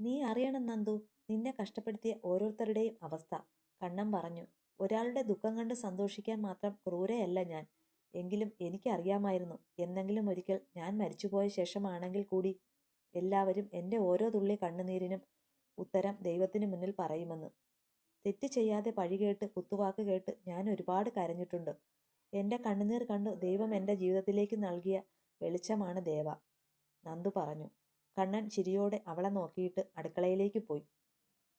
നീ അറിയണം നന്ദു നിന്നെ കഷ്ടപ്പെടുത്തിയ ഓരോരുത്തരുടെയും അവസ്ഥ. കണ്ണം പറഞ്ഞു. ഒരാളുടെ ദുഃഖം കണ്ട് സന്തോഷിക്കാൻ മാത്രം ക്രൂരയല്ല ഞാൻ. എങ്കിലും എനിക്കറിയാമായിരുന്നു. എന്നെങ്കിലും ഒരിക്കൽ ഞാൻ മരിച്ചുപോയ ശേഷമാണെങ്കിൽ കൂടി എല്ലാവരും എന്റെ ഓരോ തുള്ളി കണ്ണുനീരിനും ഉത്തരം ദൈവത്തിന് മുന്നിൽ പറയുമെന്ന്. തെറ്റ് ചെയ്യാതെ പഴി കേട്ട് കുത്തുവാക്ക് കേട്ട് ഞാൻ ഒരുപാട് കരഞ്ഞിട്ടുണ്ട്. എന്റെ കണ്ണുനീർ കണ്ടു ദൈവം എന്റെ ജീവിതത്തിലേക്ക് നൽകിയ വെളിച്ചമാണ് ദേവ. നന്ദു പറഞ്ഞു. കണ്ണൻ ചിരിയോടെ അവളെ നോക്കിയിട്ട് അടുക്കളയിലേക്ക് പോയി.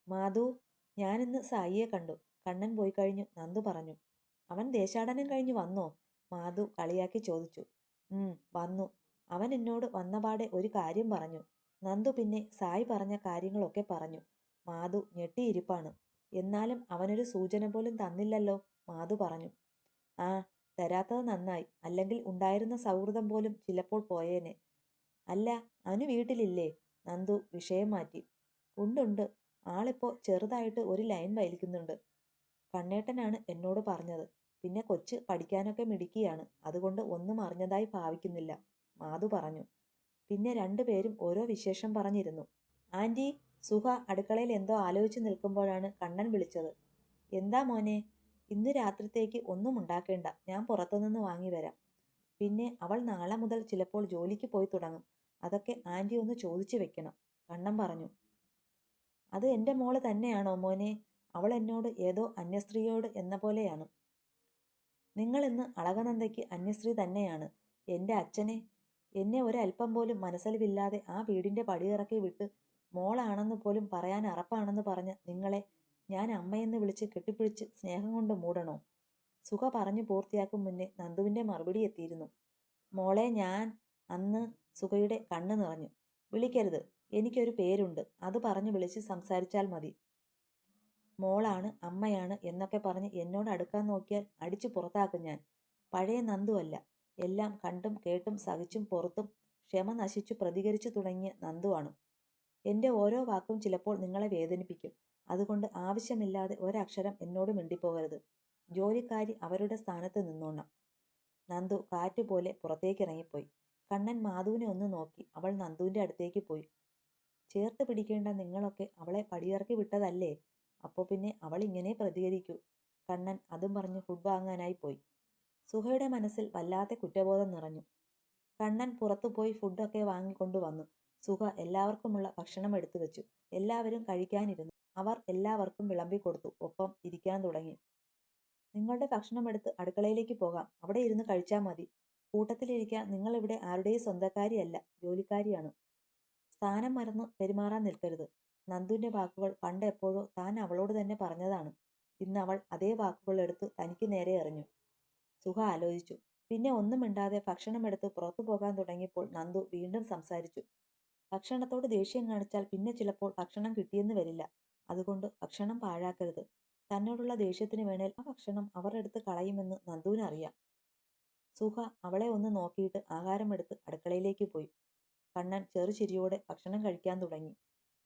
മാധു ഞാനിന്ന് സായിയെ കണ്ടു. കണ്ണൻ പോയി കഴിഞ്ഞു നന്ദു പറഞ്ഞു. അവൻ ദേശാടനം കഴിഞ്ഞു വന്നോ? മാധു കളിയാക്കി ചോദിച്ചു. വന്നു. അവൻ എന്നോട് വന്നപാടെ ഒരു കാര്യം പറഞ്ഞു. നന്ദു പിന്നെ സായി പറഞ്ഞ കാര്യങ്ങളൊക്കെ പറഞ്ഞു. മാധു ഞെട്ടിയിരിപ്പാണ്. എന്നാലും അവനൊരു സൂചന പോലും തന്നില്ലല്ലോ മാധു പറഞ്ഞു. ആ തരാത്തത് നന്നായി. അല്ലെങ്കിൽ ഉണ്ടായിരുന്ന സൗഹൃദം പോലും ചിലപ്പോൾ പോയേനെ. അല്ല അവന് വീട്ടിലില്ലേ? നന്ദു വിഷയം മാറ്റി. ഉണ്ടുണ്ട് ആളിപ്പോ ചെറുതായിട്ട് ഒരു ലൈൻ വലിക്കുന്നുണ്ട്. കണ്ണേട്ടനാണ് എന്നോട് പറഞ്ഞത്. പിന്നെ കൊച്ച് പഠിക്കാനൊക്കെ മിടുക്കിയാണ്. അതുകൊണ്ട് ഒന്നും അറിഞ്ഞതായി ഭാവിക്കുന്നില്ല. മാധു പറഞ്ഞു. പിന്നെ രണ്ടുപേരും ഓരോ വിശേഷം പറഞ്ഞിരുന്നു. ആന്റി സുഹ അടുക്കളയിൽ എന്തോ ആലോചിച്ച് നിൽക്കുമ്പോഴാണ് കണ്ണൻ വിളിച്ചത്. എന്താ മോനെ? ഇന്ന് രാത്രിത്തേക്ക് ഒന്നും ഉണ്ടാക്കേണ്ട. ഞാൻ പുറത്തുനിന്ന് വാങ്ങി വരാം. പിന്നെ അവൾ നാളെ മുതൽ ചിലപ്പോൾ ജോലിക്ക് പോയി തുടങ്ങും. അതൊക്കെ ആന്റി ഒന്ന് ചോദിച്ചു വെക്കണം. കണ്ണൻ പറഞ്ഞു. അത് എന്റെ മോൾ തന്നെയാണോ മോനെ? അവൾ എന്നോട് ഏതോ അന്യസ്ത്രീയോട് എന്ന പോലെയാണ്. നിങ്ങൾ ഇന്ന് അളകനന്ദയ്ക്ക് അന്യസ്ത്രീ തന്നെയാണ്. എന്റെ അച്ഛനെ? എന്നെ ഒരല്പം പോലും മനസ്സലിവില്ലാതെ ആ വീടിന്റെ പടിയിറക്കി വിട്ട് മോളാണെന്ന് പോലും പറയാൻ അറപ്പാണെന്ന് പറഞ്ഞ് നിങ്ങളെ ഞാൻ അമ്മയെന്ന് വിളിച്ച് കെട്ടിപ്പിടിച്ച് സ്നേഹം കൊണ്ട് മൂടണോ? സുഖ പറഞ്ഞു പൂർത്തിയാക്കും മുന്നേ നന്ദുവിന്റെ മറുപടി എത്തിയിരുന്നു. മോളെ ഞാൻ അന്ന് സുഖയുടെ കണ്ണ് നിറഞ്ഞു. വിളിക്കരുത്. എനിക്കൊരു പേരുണ്ട്. അത് പറഞ്ഞു വിളിച്ച് സംസാരിച്ചാൽ മതി. മോളാണ് അമ്മയാണ് എന്നൊക്കെ പറഞ്ഞ് എന്നോട് അടുക്കാൻ നോക്കിയാൽ അടിച്ചു പുറത്താക്കും ഞാൻ. പഴയ നന്ദുവല്ല എല്ലാം കണ്ടും കേട്ടും സഹിച്ചും പുറത്തും ക്ഷമ നശിച്ചു പ്രതികരിച്ചു തുടങ്ങിയ നന്ദുവാണ് എന്റെ ഓരോ വാക്കും ചിലപ്പോൾ നിങ്ങളെ വേദനിപ്പിക്കും. അതുകൊണ്ട് ആവശ്യമില്ലാതെ ഒരക്ഷരം എന്നോട് മിണ്ടിപ്പോകരുത്. ജോലിക്കാരി അവരുടെ സ്ഥാനത്ത് നിന്നോണം. നന്ദു കാറ്റുപോലെ പുറത്തേക്കിറങ്ങിപ്പോയി. കണ്ണൻ മാധുവിനെ ഒന്ന് നോക്കി. അവൾ നന്ദുവിന്റെ അടുത്തേക്ക് പോയി. ചേർത്ത് പിടിക്കേണ്ട നിങ്ങളൊക്കെ അവളെ പടിയിറക്കി വിട്ടതല്ലേ? അപ്പോൾ പിന്നെ അവൾ ഇങ്ങനെ പ്രതികരിക്കൂ. കണ്ണൻ അതും പറഞ്ഞ് ഫുഡ് വാങ്ങാനായി പോയി. സുഹയുടെ മനസ്സിൽ വല്ലാത്ത കുറ്റബോധം നിറഞ്ഞു. കണ്ണൻ പുറത്തുപോയി ഫുഡൊക്കെ വാങ്ങിക്കൊണ്ടു വന്നു. സുഹ എല്ലാവർക്കുമുള്ള ഭക്ഷണം എടുത്തു വെച്ചു. എല്ലാവരും കഴിക്കാനിരുന്നു. അവർ എല്ലാവർക്കും വിളമ്പി കൊടുത്തു. ഒപ്പം ഇരിക്കാൻ തുടങ്ങി. നിങ്ങളുടെ ഭക്ഷണം എടുത്ത് അടുക്കളയിലേക്ക് പോകാം. അവിടെ ഇരുന്ന് കഴിച്ചാൽ മതി. കൂട്ടത്തിലിരിക്കാൻ നിങ്ങൾ ഇവിടെ ആരുടെയും സ്വന്തക്കാരിയല്ല ജോലിക്കാരിയാണ്. സ്ഥാനം മറന്ന് പെരുമാറാൻ നിൽക്കരുത്. നന്ദുവിന്റെ വാക്കുകൾ പണ്ട് എപ്പോഴോ താൻ അവളോട് തന്നെ പറഞ്ഞതാണ്. ഇന്ന് അവൾ അതേ വാക്കുകൾ എടുത്ത് തനിക്ക് നേരെ എറിഞ്ഞു. സുഖ ആലോചിച്ചു. പിന്നെ ഒന്നും മിണ്ടാതെ ഭക്ഷണമെടുത്ത് പുറത്തു പോകാൻ തുടങ്ങിയപ്പോൾ നന്ദു വീണ്ടും സംസാരിച്ചു. ഭക്ഷണത്തോട് ദേഷ്യം കാണിച്ചാൽ പിന്നെ ചിലപ്പോൾ ഭക്ഷണം കിട്ടിയെന്ന് വരില്ല. അതുകൊണ്ട് ഭക്ഷണം പാഴാക്കരുത്. തന്നോടുള്ള ദേഷ്യത്തിന് വേണേൽ ആ ഭക്ഷണം അവർ എടുത്ത് കളയുമെന്ന് നന്ദുവിനറിയാം. സുഖ അവളെ ഒന്ന് നോക്കിയിട്ട് ആഹാരമെടുത്ത് അടുക്കളയിലേക്ക് പോയി. കണ്ണൻ ചെറുചിരിയോടെ ഭക്ഷണം കഴിക്കാൻ തുടങ്ങി.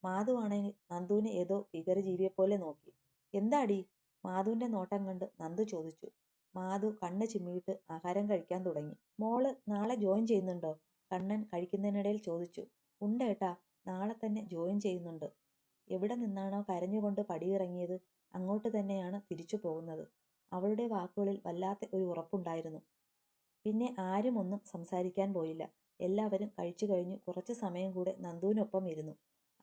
മാധുവാണെങ്കിൽ നന്ദുവിനെ ഏതോ ഭീകരജീവിയെപ്പോലെ നോക്കി. എന്താടി? മാധുവിന്റെ നോട്ടം കണ്ട് നന്ദു ചോദിച്ചു. മാധു കണ്ണ് ചിമ്മിയിട്ട് ആഹാരം കഴിക്കാൻ തുടങ്ങി. മോൾ നാളെ ജോയിൻ ചെയ്യുന്നുണ്ടോ? കണ്ണൻ കഴിക്കുന്നതിനിടയിൽ ചോദിച്ചു. ഉണ്ടേട്ടാ നാളെ തന്നെ ജോയിൻ ചെയ്യുന്നുണ്ട്. എവിടെ നിന്നാണോ കരഞ്ഞുകൊണ്ട് പടിയിറങ്ങിയത് അങ്ങോട്ട് തന്നെയാണ് തിരിച്ചു പോകുന്നത്. അവളുടെ വാക്കുകളിൽ വല്ലാത്ത ഒരു ഉറപ്പുണ്ടായിരുന്നു. പിന്നെ ആരും ഒന്നും സംസാരിക്കാൻ പോയില്ല. എല്ലാവരും കഴിച്ചു കഴിഞ്ഞു കുറച്ച് സമയം കൂടെ നന്ദുവിനൊപ്പം ഇരുന്നു.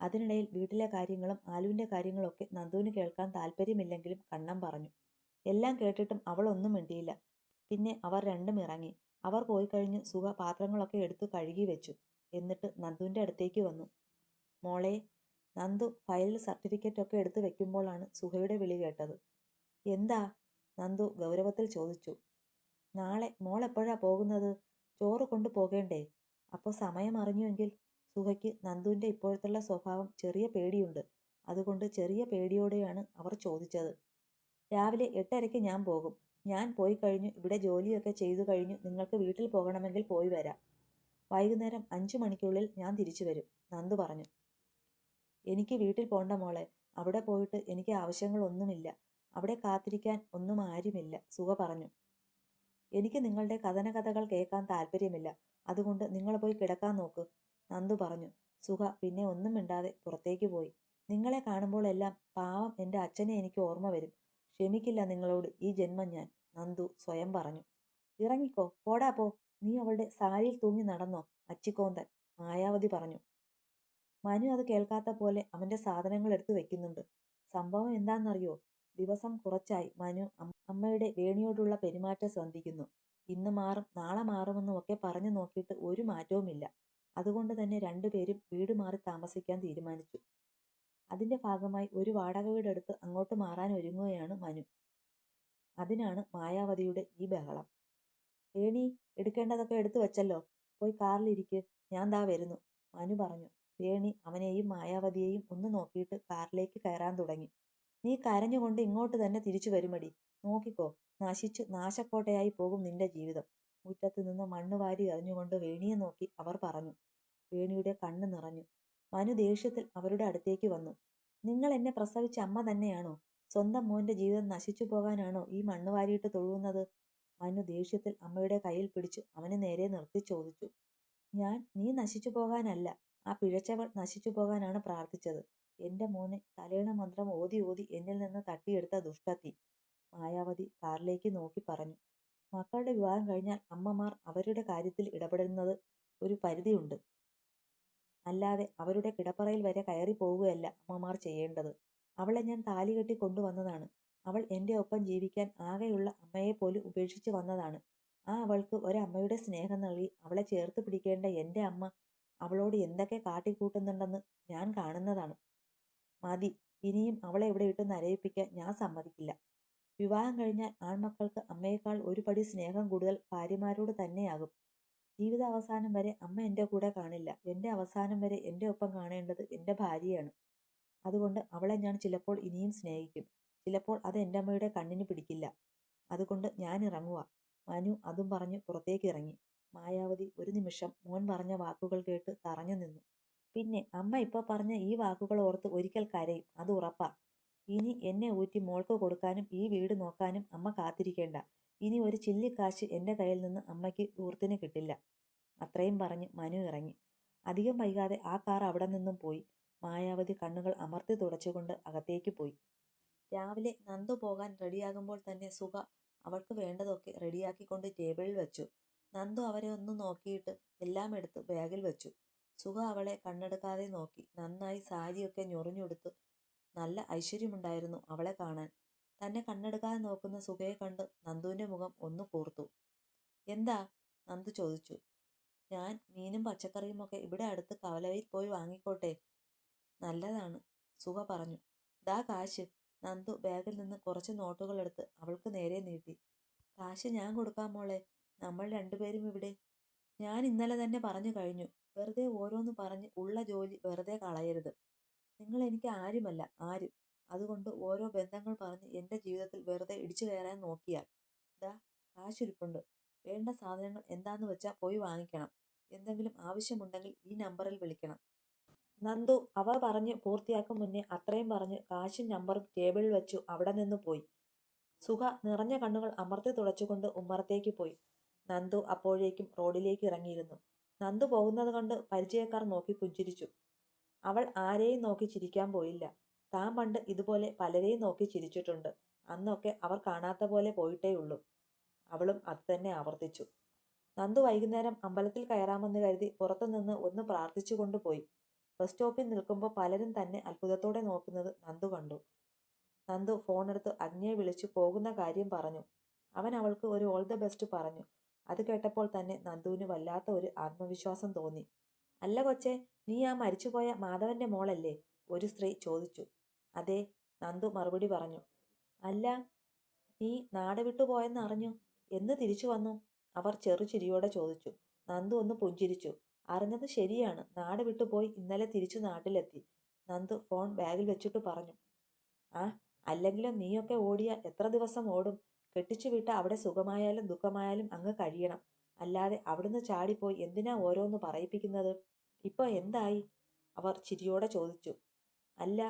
അതിനിടയിൽ വീട്ടിലെ കാര്യങ്ങളും ആലുവിന്റെ കാര്യങ്ങളൊക്കെ നന്ദുവിന് കേൾക്കാൻ താല്പര്യമില്ലെങ്കിലും കണ്ണം പറഞ്ഞു. എല്ലാം കേട്ടിട്ടും അവളൊന്നും മിണ്ടിയില്ല. പിന്നെ അവർ രണ്ടും ഇറങ്ങി. അവർ പോയി കഴിഞ്ഞ് സുഖ പാത്രങ്ങളൊക്കെ എടുത്തു കഴുകി വെച്ചു. എന്നിട്ട് നന്ദുവിന്റെ അടുത്തേക്ക് വന്നു. മോളെ നന്ദു ഫയലിൽ സർട്ടിഫിക്കറ്റ് ഒക്കെ എടുത്തു വെക്കുമ്പോഴാണ് സുഹയുടെ വിളി കേട്ടത്. എന്താ? നന്ദു ഗൗരവത്തിൽ ചോദിച്ചു. നാളെ മോൾ എപ്പോഴാ പോകുന്നത്? ചോറ് കൊണ്ടു പോകേണ്ടേ? അപ്പോൾ സമയം അറിഞ്ഞുവെങ്കിൽ സുഹയ്ക്ക് നന്ദുവിന്റെ ഇപ്പോഴത്തുള്ള സ്വഭാവം ചെറിയ പേടിയുണ്ട്. അതുകൊണ്ട് ചെറിയ പേടിയോടെയാണ് അവർ ചോദിച്ചത്. രാവിലെ എട്ടരയ്ക്ക് ഞാൻ പോകും. ഞാൻ പോയി കഴിഞ്ഞു ഇവിടെ ജോലിയൊക്കെ ചെയ്തു കഴിഞ്ഞു നിങ്ങൾക്ക് വീട്ടിൽ പോകണമെങ്കിൽ പോയി വരാം. വൈകുന്നേരം അഞ്ചു മണിക്കുള്ളിൽ ഞാൻ തിരിച്ചു വരും നന്ദു പറഞ്ഞു. എനിക്ക് വീട്ടിൽ പോണ്ട മോളെ അവിടെ പോയിട്ട് എനിക്ക് ആവശ്യങ്ങളൊന്നുമില്ല. അവിടെ കാത്തിരിക്കാൻ ഒന്നും ആരുമില്ല സുഖ പറഞ്ഞു. എനിക്ക് നിങ്ങളുടെ കഥന കഥകൾ കേൾക്കാൻ താല്പര്യമില്ല. അതുകൊണ്ട് നിങ്ങൾ പോയി കിടക്കാൻ നോക്ക്. നന്ദു പറഞ്ഞു. സുഖ പിന്നെ ഒന്നും മിണ്ടാതെ പുറത്തേക്ക് പോയി. നിങ്ങളെ കാണുമ്പോഴെല്ലാം പാവം എന്റെ അച്ഛനെ എനിക്ക് ഓർമ്മ വരും. ക്ഷമിക്കില്ല നിങ്ങളോട്. ഈ ജന്മം ഞാൻ. നന്ദു സ്വയം പറഞ്ഞു. ഇറങ്ങിക്കോ. പോടാ പോ. നീ അവളുടെ സാരിയിൽ തൂങ്ങി നടന്നോ? അച്ചിക്കോന്തൻ. മായാവതി പറഞ്ഞു. മനു അത് കേൾക്കാത്ത പോലെ അവന്റെ സാധനങ്ങൾ എടുത്തു വെക്കുന്നുണ്ട് സംഭവം എന്താണെന്നറിയോ? ദിവസം കുറച്ചായി മനു അമ്മയുടെ വേണിയോടുള്ള പെരുമാറ്റം ശ്രദ്ധിക്കുന്നു. ഇന്ന് മാറും നാളെ മാറുമെന്നും ഒക്കെ പറഞ്ഞു നോക്കിയിട്ട് ഒരു മാറ്റവുമില്ല. അതുകൊണ്ട് തന്നെ രണ്ടുപേരും വീട് മാറി താമസിക്കാൻ തീരുമാനിച്ചു. അതിന്റെ ഭാഗമായി ഒരു വാടക വീടെടുത്ത് അങ്ങോട്ട് മാറാൻ ഒരുങ്ങുകയാണ് മനു. അതിനാണ് മായാവതിയുടെ ഈ ബഹളം. വേണി എടുക്കേണ്ടതൊക്കെ എടുത്തു വെച്ചല്ലോ. പോയി കാറിലിരിക്ക് ഞാൻ ദാ വരുന്നു. മനു പറഞ്ഞു. വേണി അവനെയും മായാവതിയെയും ഒന്ന് നോക്കിയിട്ട് കാറിലേക്ക് കയറാൻ തുടങ്ങി. നീ കരഞ്ഞുകൊണ്ട് ഇങ്ങോട്ട് തന്നെ തിരിച്ചു വരുമടി. നോക്കിക്കോ. നശിച്ചു നാശക്കോട്ടയായി പോകും നിന്റെ ജീവിതം. മുറ്റത്ത് നിന്ന് മണ്ണ് വാരി എറിഞ്ഞുകൊണ്ട് വേണിയെ നോക്കി അവർ പറഞ്ഞു. വേണിയുടെ കണ്ണ് നിറഞ്ഞു. മനു ദേഷ്യത്തിൽ അവരുടെ അടുത്തേക്ക് വന്നു. നിങ്ങൾ എന്നെ പ്രസവിച്ച അമ്മ തന്നെയാണോ? സ്വന്തം മോന്റെ ജീവിതം നശിച്ചു പോകാനാണോ ഈ മണ്ണ് വാരിയിട്ട് തൊഴുന്നത്? മനു ദേഷ്യത്തിൽ അമ്മയുടെ കയ്യിൽ പിടിച്ചു അവനെ നേരെ നിർത്തി ചോദിച്ചു. ഞാൻ നീ നശിച്ചു പോകാനല്ല. ആ പിഴച്ചവൾ നശിച്ചു പോകാനാണ് പ്രാർത്ഥിച്ചത്. എന്റെ മോനെ തലേണ മന്ത്രം ഓതി ഓതി എന്നിൽ നിന്ന് തട്ടിയെടുത്ത ദുഷ്ടത്തി. മായാവതി കാറിലേക്ക് നോക്കി പറഞ്ഞു. മക്കളുടെ വിവാഹം കഴിഞ്ഞാൽ അമ്മമാർ അവരുടെ കാര്യത്തിൽ ഇടപെടുന്നത് ഒരു പരിധിയുണ്ട്. അല്ലാതെ അവരുടെ കിടപ്പറയിൽ വരെ കയറി പോവുകയല്ല അമ്മമാർ ചെയ്യേണ്ടത്. അവളെ ഞാൻ താലി കെട്ടി കൊണ്ടുവന്നതാണ്. അവൾ എന്റെ ഒപ്പം ജീവിക്കാൻ ആകെയുള്ള അമ്മയെ പോലും ഉപേക്ഷിച്ച് വന്നതാണ്. ആ അവൾക്ക് ഒരമ്മയുടെ സ്നേഹം നൽകി അവളെ ചേർത്ത് പിടിക്കേണ്ട എന്റെ അമ്മ അവളോട് എന്തൊക്കെ കാട്ടിക്കൂട്ടുന്നുണ്ടെന്ന് ഞാൻ കാണുന്നതാണ്. മതി ഇനിയും അവളെ ഇവിടെ ഇട്ട് നരയിപ്പിക്കാൻ ഞാൻ സമ്മതിക്കില്ല. വിവാഹം കഴിഞ്ഞാൽ ആൺമക്കൾക്ക് അമ്മയേക്കാൾ ഒരു പടി സ്നേഹം കൂടുതൽ ഭാര്യമാരോട് തന്നെയാകും. ജീവിത അവസാനം വരെ അമ്മ എന്റെ കൂടെ കാണില്ല. എന്റെ അവസാനം വരെ എന്റെ ഒപ്പം കാണേണ്ടത് എന്റെ ഭാര്യയാണ്. അതുകൊണ്ട് അവളെ ഞാൻ ചിലപ്പോൾ ഇനിയും സ്നേഹിക്കും. ചിലപ്പോൾ അത് എന്റെ അമ്മയുടെ കണ്ണിന് പിടിക്കില്ല. അതുകൊണ്ട് ഞാൻ ഇറങ്ങുക മനു അതും പറഞ്ഞ് പുറത്തേക്ക് ഇറങ്ങി. മായാവതി ഒരു നിമിഷം മോൻ പറഞ്ഞ വാക്കുകൾ കേട്ട് തറഞ്ഞു നിന്നു. പിന്നെ അമ്മ ഇപ്പോൾ പറഞ്ഞ ഈ വാക്കുകൾ ഓർത്ത് ഒരിക്കൽ കരയും. അത് ഉറപ്പാ. ഇനി എന്നെ ഊറ്റി മോൾക്ക് കൊടുക്കാനും ഈ വീട് നോക്കാനും അമ്മ കാത്തിരിക്കേണ്ട. ഇനി ഒരു ചില്ലിക്കാശ് എന്റെ കയ്യിൽ നിന്ന് അമ്മയ്ക്ക് ദൂർത്തിന് കിട്ടില്ല. അത്രയും പറഞ്ഞ് മനു ഇറങ്ങി. അധികം വൈകാതെ ആ കാർ അവിടെ നിന്നും പോയി. മായാവതി കണ്ണുകൾ അമർത്തി തുടച്ചുകൊണ്ട് അകത്തേക്ക് പോയി. രാവിലെ നന്ദു പോകാൻ റെഡിയാകുമ്പോൾ തന്നെ സുഖ അവൾക്ക് വേണ്ടതൊക്കെ റെഡിയാക്കിക്കൊണ്ട് ടേബിളിൽ വെച്ചു. നന്ദു അവരെ ഒന്ന് നോക്കിയിട്ട് എല്ലാം എടുത്ത് ബാഗിൽ വെച്ചു. സുഖ അവളെ കണ്ണെടുക്കാതെ നോക്കി. നന്നായി സാരിയൊക്കെ ഞൊറിഞ്ഞുടുത്ത് നല്ല ഐശ്വര്യമുണ്ടായിരുന്നു അവളെ കാണാൻ. തന്നെ കണ്ണെടുക്കാതെ നോക്കുന്ന സുഖയെ കണ്ട് നന്ദുവിന്റെ മുഖം ഒന്ന് കൂർത്തു. എന്താ? നന്ദു ചോദിച്ചു. ഞാൻ മീനും പച്ചക്കറിയും ഒക്കെ ഇവിടെ അടുത്ത് കവലയിൽ പോയി വാങ്ങിക്കോട്ടെ. നല്ലതാണ് സുഖ പറഞ്ഞു. ദാ കാശ് നന്ദു ബാഗിൽ നിന്ന് കുറച്ച് നോട്ടുകൾ എടുത്ത് അവൾക്ക് നേരെ നീട്ടി. കാശ് ഞാൻ കൊടുക്കാം മോളെ നമ്മൾ രണ്ടുപേരും ഇവിടെ. ഞാൻ ഇന്നലെ തന്നെ പറഞ്ഞു കഴിഞ്ഞു വെറുതെ ഓരോന്ന് പറഞ്ഞ് ഉള്ള ജോലി വെറുതെ കളയരുത്. നിങ്ങൾ എനിക്ക് ആരുമല്ല ആരും? അതുകൊണ്ട് ഓരോ ബന്ധങ്ങൾ പറഞ്ഞ് എന്റെ ജീവിതത്തിൽ വെറുതെ ഇടിച്ചു കയറാൻ നോക്കിയാൽ ദാ കാശിരിപ്പുണ്ട്. വേണ്ട സാധനങ്ങൾ എന്താന്ന് വെച്ചാൽ പോയി വാങ്ങിക്കണം. എന്തെങ്കിലും ആവശ്യമുണ്ടെങ്കിൽ ഈ നമ്പറിൽ വിളിക്കണം. നന്ദു അവ പറഞ്ഞ് പൂർത്തിയാക്കും മുന്നേ അത്രയും പറഞ്ഞ് കാശും നമ്പറും ടേബിളിൽ വെച്ചു അവിടെ നിന്ന് പോയി. സുഖ നിറഞ്ഞ കണ്ണുകൾ അമർത്തി തുടച്ചുകൊണ്ട് ഉമ്മറത്തേക്ക് പോയി. നന്ദു അപ്പോഴേക്കും റോഡിലേക്ക് ഇറങ്ങിയിരുന്നു. നന്ദു പോകുന്നത് കണ്ട് പരിചയക്കാർ നോക്കി പുഞ്ചിരിച്ചു. അവൾ ആരെയും നോക്കി ചിരിക്കാൻ പോയില്ല. താൻ പണ്ട് ഇതുപോലെ പലരെയും നോക്കി ചിരിച്ചിട്ടുണ്ട്. അന്നൊക്കെ അവർ കാണാത്ത പോലെ പോയിട്ടേയുള്ളൂ. അവളും അത് തന്നെ ആവർത്തിച്ചു. നന്ദു വൈകുന്നേരം അമ്പലത്തിൽ കയറാമെന്ന് കരുതി പുറത്തുനിന്ന് ഒന്ന് പ്രാർത്ഥിച്ചുകൊണ്ട് പോയി. ബസ് സ്റ്റോപ്പിൽ നിൽക്കുമ്പോൾ പലരും തന്നെ അത്ഭുതത്തോടെ നോക്കുന്നത് നന്ദു കണ്ടു. നന്ദു ഫോണെടുത്ത് അഗ്നിയെ വിളിച്ചു പോകുന്ന കാര്യം പറഞ്ഞു. അവൻ അവൾക്ക് ഒരു ഓൾ ദ ബെസ്റ്റ് പറഞ്ഞു. അത് കേട്ടപ്പോൾ തന്നെ നന്ദുവിന് വല്ലാത്ത ഒരു ആത്മവിശ്വാസം തോന്നി. അല്ല കൊച്ചെ നീ ആ മരിച്ചുപോയ മാധവന്റെ മോളല്ലേ? ഒരു സ്ത്രീ ചോദിച്ചു. അതെ നന്ദു മറുപടി പറഞ്ഞു. അല്ല നീ നാട് വിട്ടുപോയെന്ന് അറിഞ്ഞു. എന്ന് തിരിച്ചു വന്നു. അവർ ചെറുചിരിയോടെ ചോദിച്ചു. നന്ദു ഒന്ന് പുഞ്ചിരിച്ചു. അറിഞ്ഞത് ശരിയാണ്. നാട് വിട്ടുപോയി ഇന്നലെ തിരിച്ചു നാട്ടിലെത്തി. നന്ദു ഫോൺ ബാഗിൽ വെച്ചിട്ട് പറഞ്ഞു. ആ അല്ലെങ്കിലും നീയൊക്കെ ഓടിയാൽ എത്ര ദിവസം ഓടും? കെട്ടിച്ചു വിട്ട അവിടെ സുഖമായാലും ദുഃഖമായാലും അങ്ങ് കഴിയണം. അല്ലാതെ അവിടുന്ന് ചാടിപ്പോയി എന്തിനാ ഓരോന്ന് പറയിപ്പിക്കുന്നത്? ഇപ്പൊ എന്തായി? അവർ ചിരിയോടെ ചോദിച്ചു. അല്ല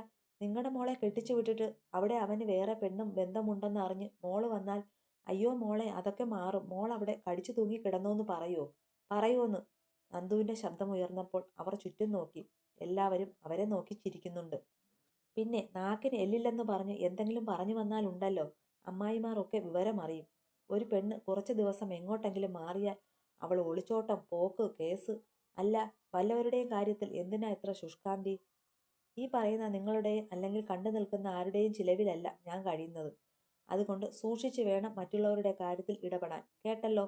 നിങ്ങളുടെ മോളെ കെട്ടിച്ചു വിട്ടിട്ട് അവിടെ അവന് വേറെ പെണ്ണും ബന്ധമുണ്ടെന്ന് അറിഞ്ഞ് മോൾ വന്നാൽ അയ്യോ മോളെ അതൊക്കെ മാറും. മോൾ അവിടെ കടിച്ചു തൂങ്ങി കിടന്നോന്ന് പറയോ? പറയോന്ന്. ശബ്ദം ശബ്ദമുയർന്നപ്പോൾ അവർ ചുറ്റും നോക്കി. എല്ലാവരും അവരെ നോക്കി ചിരിക്കുന്നുണ്ട്. പിന്നെ നാക്കിന് എല്ലില്ലെന്ന് പറഞ്ഞ് എന്തെങ്കിലും പറഞ്ഞു വന്നാലുണ്ടല്ലോ അമ്മായിമാരൊക്കെ വിവരമറിയും ഒരു പെണ്ണ് കുറച്ച് ദിവസം എങ്ങോട്ടെങ്കിലും മാറിയാൽ അവൾ ഒളിച്ചോട്ടം പോക്ക് കേസ് അല്ല വല്ലവരുടെയും കാര്യത്തിൽ എന്തിനാ ഇത്ര ശുഷ്കാന്തി? ഈ പറയുന്ന നിങ്ങളുടെ അല്ലെങ്കിൽ കണ്ടു നിൽക്കുന്ന ആരുടെയും ചിലവിലല്ല ഞാൻ കഴിയുന്നത്. അതുകൊണ്ട് സൂക്ഷിച്ചു വേണം മറ്റുള്ളവരുടെ കാര്യത്തിൽ ഇടപെടാൻ. കേട്ടല്ലോ?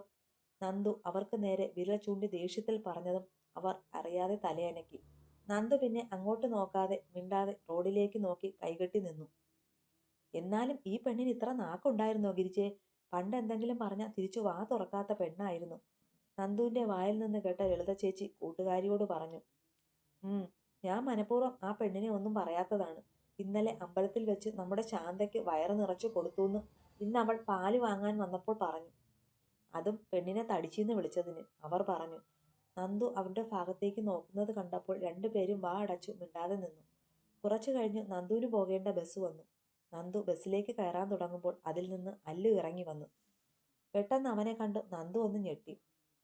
നന്ദു അവർക്ക് നേരെ വിരൽ ചൂണ്ടി ദേഷ്യത്തിൽ പറഞ്ഞതും അവർ അറിയാതെ തലയനക്കി. നന്ദു പിന്നെ അങ്ങോട്ട് നോക്കാതെ മിണ്ടാതെ റോഡിലേക്ക് നോക്കി കൈകെട്ടി നിന്നു. എന്നാലും ഈ പെണ്ണിന് ഇത്ര നാക്കുണ്ടായിരുന്നോ ഗിരിജെ പണ്ട് എന്തെങ്കിലും പറഞ്ഞാൽ തിരിച്ചു വാ തുറക്കാത്ത പെണ്ണായിരുന്നു. നന്ദുവിന്റെ വായിൽ നിന്ന് കേട്ട ലളിത ചേച്ചി കൂട്ടുകാരിയോട് പറഞ്ഞു ഞാൻ മനഃപൂർവം ആ പെണ്ണിനെ ഒന്നും പറയാത്തതാണ്. ഇന്നലെ അമ്പലത്തിൽ വെച്ച് നമ്മുടെ ശാന്തയ്ക്ക് വയറ് നിറച്ചു കൊടുത്തുന്ന് ഇന്ന് അവൾ പാൽ വാങ്ങാൻ വന്നപ്പോൾ പറഞ്ഞു. അതും പെണ്ണിനെ തടിച്ചെന്ന് വിളിച്ചതിന് അവർ പറഞ്ഞു നന്ദു അവരുടെ ഭാഗത്തേക്ക് നോക്കുന്നത് കണ്ടപ്പോൾ രണ്ടുപേരും വാ അടച്ചു മിണ്ടാതെ നിന്നു. കുറച്ചു കഴിഞ്ഞ് നന്ദുവിന് പോകേണ്ട ബസ് വന്നു. നന്ദു ബസ്സിലേക്ക് കയറാൻ തുടങ്ങുമ്പോൾ അതിൽ നിന്ന് അല്ലു ഇറങ്ങി വന്നു. പെട്ടെന്ന് അവനെ കണ്ട് നന്ദു ഒന്ന് ഞെട്ടി.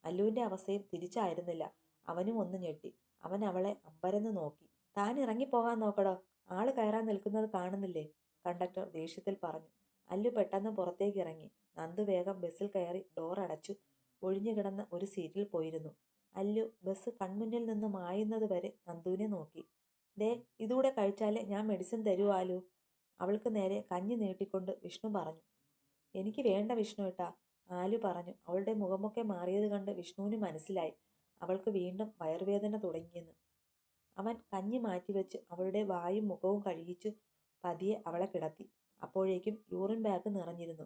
അല്ലുവിന്റെ അവസ്ഥയും തിരിച്ചായിരുന്നില്ല. അവനും ഒന്ന് ഞെട്ടി. അവൻ അവളെ അമ്പരന്ന് നോക്കി. താൻ ഇറങ്ങിപ്പോകാൻ നോക്കടോ. ആൾ കയറാൻ നിൽക്കുന്നത് കാണുന്നില്ലേ? കണ്ടക്ടർ ദേഷ്യത്തിൽ പറഞ്ഞു. അല്ലു പെട്ടെന്ന് പുറത്തേക്ക് ഇറങ്ങി. നന്ദു വേഗം ബസ്സിൽ കയറി ഡോർ അടച്ചു ഒഴിഞ്ഞു കിടന്ന ഒരു സീറ്റിൽ പോയിരുന്നു. അല്ലു ബസ് കൺമുന്നിൽ നിന്ന് മായുന്നത് വരെ നന്ദുവിനെ നോക്കി. ദേ ഇതൂടെ കഴിച്ചാലേ ഞാൻ മെഡിസിൻ തരുവാലു അവൾക്ക് നേരെ കഞ്ഞി നീട്ടിക്കൊണ്ട് വിഷ്ണു പറഞ്ഞു. എനിക്ക് വേണ്ട വിഷ്ണു ഏട്ടാ. ആലു പറഞ്ഞു. അവളുടെ മുഖമൊക്കെ മാറിയത് കണ്ട് വിഷ്ണുവിന് മനസ്സിലായി. അവൾക്ക് വീണ്ടും വയർവേദന തുടങ്ങിയെന്ന്. അവൻ കഞ്ഞി മാറ്റിവെച്ച് അവളുടെ വായും മുഖവും കഴുകിച്ചു പതിയെ അവളെ കിടത്തി. അപ്പോഴേക്കും യൂറിൻ ബാഗ് നിറഞ്ഞിരുന്നു.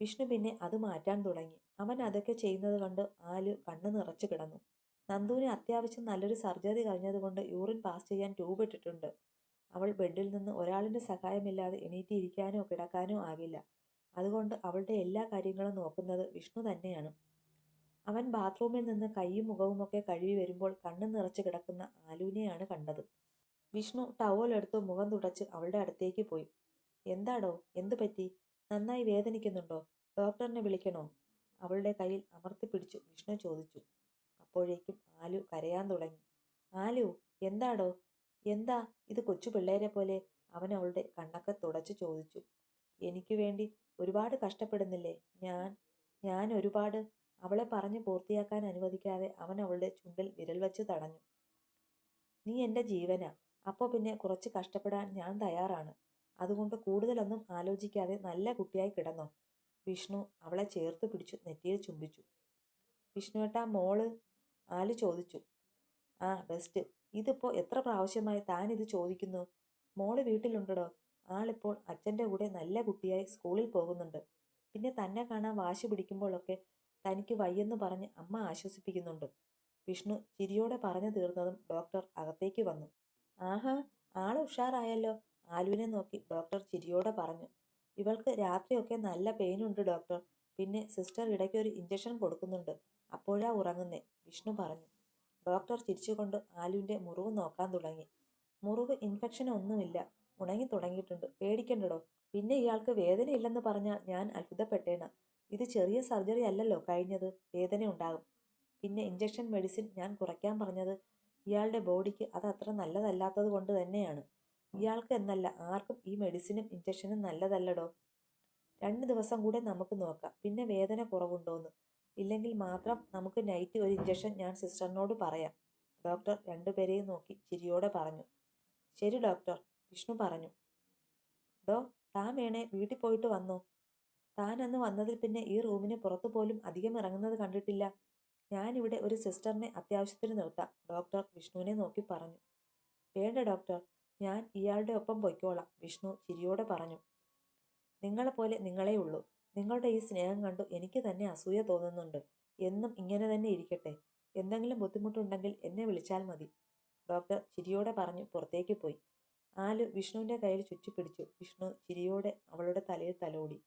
വിഷ്ണു പിന്നെ അത് മാറ്റാൻ തുടങ്ങി. അവൻ അതൊക്കെ ചെയ്യുന്നത് കണ്ട് ആലു കണ്ണു നിറച്ചു കിടന്നു. നന്ദുവിന് അത്യാവശ്യം നല്ലൊരു സർജറി കഴിഞ്ഞതുകൊണ്ട് യൂറിൻ പാസ് ചെയ്യാൻ ട്യൂബ് ഇട്ടിട്ടുണ്ട്. അവൾ ബെഡിൽ നിന്ന് ഒരാളിന്റെ സഹായമില്ലാതെ എണീറ്റിരിക്കാനോ കിടക്കാനോ ആകില്ല. അതുകൊണ്ട് അവളുടെ എല്ലാ കാര്യങ്ങളും നോക്കുന്നത് വിഷ്ണു തന്നെയാണ്. അവൻ ബാത്റൂമിൽ നിന്ന് കൈയും മുഖവുമൊക്കെ കഴുകി വരുമ്പോൾ കണ്ണു നിറച്ച് കിടക്കുന്ന ആലൂനെയാണ് കണ്ടത്. വിഷ്ണു ടവൽ എടുത്ത് മുഖം തുടച്ച് അവളുടെ അടുത്തേക്ക് പോയി. എന്താടോ? എന്തു പറ്റി? നന്നായി വേദനിക്കുന്നുണ്ടോ? ഡോക്ടറിനെ വിളിക്കണോ? അവളുടെ കയ്യിൽ അമർത്തി പിടിച്ചു വിഷ്ണു ചോദിച്ചു. അപ്പോഴേക്കും ആലു കരയാൻ തുടങ്ങി. ആലു എന്താടോ? എന്താ? ഇത് കൊച്ചു പിള്ളേരെ പോലെ? അവൻ അവളുടെ കണ്ണൊക്കെ തുടച്ചു ചോദിച്ചു. എനിക്ക് വേണ്ടി ഒരുപാട് കഷ്ടപ്പെടുന്നില്ലേ? ഞാൻ ഞാൻ ഒരുപാട് അവളെ പറഞ്ഞു പൂർത്തിയാക്കാൻ അനുവദിക്കാതെ അവൻ അവളുടെ ചുണ്ടിൽ വിരൽ വെച്ച് തടഞ്ഞു. നീ എന്റെ ജീവനാ. അപ്പോൾ പിന്നെ കുറച്ച് കഷ്ടപ്പെടാൻ ഞാൻ തയ്യാറാണ്. അതുകൊണ്ട് കൂടുതലൊന്നും ആലോചിക്കാതെ നല്ല കുട്ടിയായി കിടന്നോ. വിഷ്ണു അവളെ ചേർത്ത് പിടിച്ചു നെറ്റിയിൽ ചുംബിച്ചു. വിഷ്ണുവേട്ടാ മോൾ ആൽ ചോദിച്ചു. ആ ബെസ്റ്റ്. ഇതിപ്പോൾ എത്ര പ്രാവശ്യമായി താൻ ഇത് ചോദിക്കുന്നു? മോൾ വീട്ടിലുണ്ടടോ. ആളിപ്പോൾ അച്ഛന്റെ കൂടെ നല്ല കുട്ടിയായി സ്കൂളിൽ പോകുന്നുണ്ട്. പിന്നെ തന്നെ കാണാൻ വാശി പിടിക്കുമ്പോഴൊക്കെ തനിക്ക് വയ്യെന്ന് പറഞ്ഞ് അമ്മ ആശ്വസിപ്പിക്കുന്നുണ്ട്. വിഷ്ണു ചിരിയോടെ പറഞ്ഞു തീർന്നതും ഡോക്ടർ അകത്തേക്ക് വന്നു. ആഹാ ആൾ ഉഷാറായല്ലോ. ആലുവിനെ നോക്കി ഡോക്ടർ ചിരിയോടെ പറഞ്ഞു. ഇവൾക്ക് രാത്രിയൊക്കെ നല്ല പെയിനുണ്ട് ഡോക്ടർ. പിന്നെ സിസ്റ്റർ ഇടയ്ക്ക് ഒരു ഇഞ്ചക്ഷൻ കൊടുക്കുന്നുണ്ട്. അപ്പോഴാ ഉറങ്ങുന്നേ വിഷ്ണു പറഞ്ഞു. ഡോക്ടർ ചിരിച്ചുകൊണ്ട് ആലുവിന്റെ മുറിവ് നോക്കാൻ തുടങ്ങി. മുറിവ് ഇൻഫെക്ഷൻ ഒന്നുമില്ല. ഉണങ്ങി തുടങ്ങിയിട്ടുണ്ട്. പേടിക്കണ്ടടോ? പിന്നെ ഇയാൾക്ക് വേദനയില്ലെന്ന് പറഞ്ഞാൽ ഞാൻ അത്ഭുതപ്പെട്ടേണ ഇത് ചെറിയ സർജറി അല്ലല്ലോ കഴിഞ്ഞത്. വേദന ഉണ്ടാകും. പിന്നെ ഇഞ്ചക്ഷൻ മെഡിസിൻ ഞാൻ കുറയ്ക്കാൻ പറഞ്ഞത് ഇയാളുടെ ബോഡിക്ക് അത് അത്ര നല്ലതല്ലാത്തത് കൊണ്ട് തന്നെയാണ്. ഇയാൾക്ക് എന്നല്ല ആർക്കും ഈ മെഡിസിനും ഇഞ്ചക്ഷനും നല്ലതല്ലടോ. രണ്ട് ദിവസം കൂടെ നമുക്ക് നോക്കാം. പിന്നെ വേദന കുറവുണ്ടോന്ന്. ഇല്ലെങ്കിൽ മാത്രം നമുക്ക് നൈറ്റ് ഒരു ഇഞ്ചക്ഷൻ ഞാൻ സിസ്റ്ററിനോട് പറയാം. ഡോക്ടർ രണ്ടുപേരെയും നോക്കി ചിരിയോടെ പറഞ്ഞു. ശരി ഡോക്ടർ. വിഷ്ണു പറഞ്ഞു. ഡോ താൻ വേണേ വീട്ടിൽ പോയിട്ട് വന്നോ. താൻ അന്ന് വന്നതിൽ പിന്നെ ഈ റൂമിന് പുറത്തു പോലും അധികം ഇറങ്ങുന്നത് കണ്ടിട്ടില്ല. ഞാനിവിടെ ഒരു സിസ്റ്ററിനെ അത്യാവശ്യത്തിന് നിർത്താം ഡോക്ടർ വിഷ്ണുവിനെ നോക്കി പറഞ്ഞു. വേണ്ട ഡോക്ടർ ഞാൻ ഇയാളുടെ ഒപ്പം പൊയ്ക്കോളാം വിഷ്ണു ചിരിയോടെ പറഞ്ഞു. നിങ്ങളെപ്പോലെ നിങ്ങളേ ഉള്ളൂ. നിങ്ങളുടെ ഈ സ്നേഹം കണ്ടു എനിക്ക് തന്നെ അസൂയ തോന്നുന്നുണ്ട്. എന്നും ഇങ്ങനെ തന്നെ ഇരിക്കട്ടെ. എന്തെങ്കിലും ബുദ്ധിമുട്ടുണ്ടെങ്കിൽ എന്നെ വിളിച്ചാൽ മതി ഡോക്ടർ ചിരിയോടെ പറഞ്ഞു പുറത്തേക്ക് പോയി. ആലു വിഷ്ണുവിന്റെ കയ്യിൽ ചുറ്റിപ്പിടിച്ചു. വിഷ്ണു ചിരിയോടെ അവളുടെ തലയിൽ തലോടി.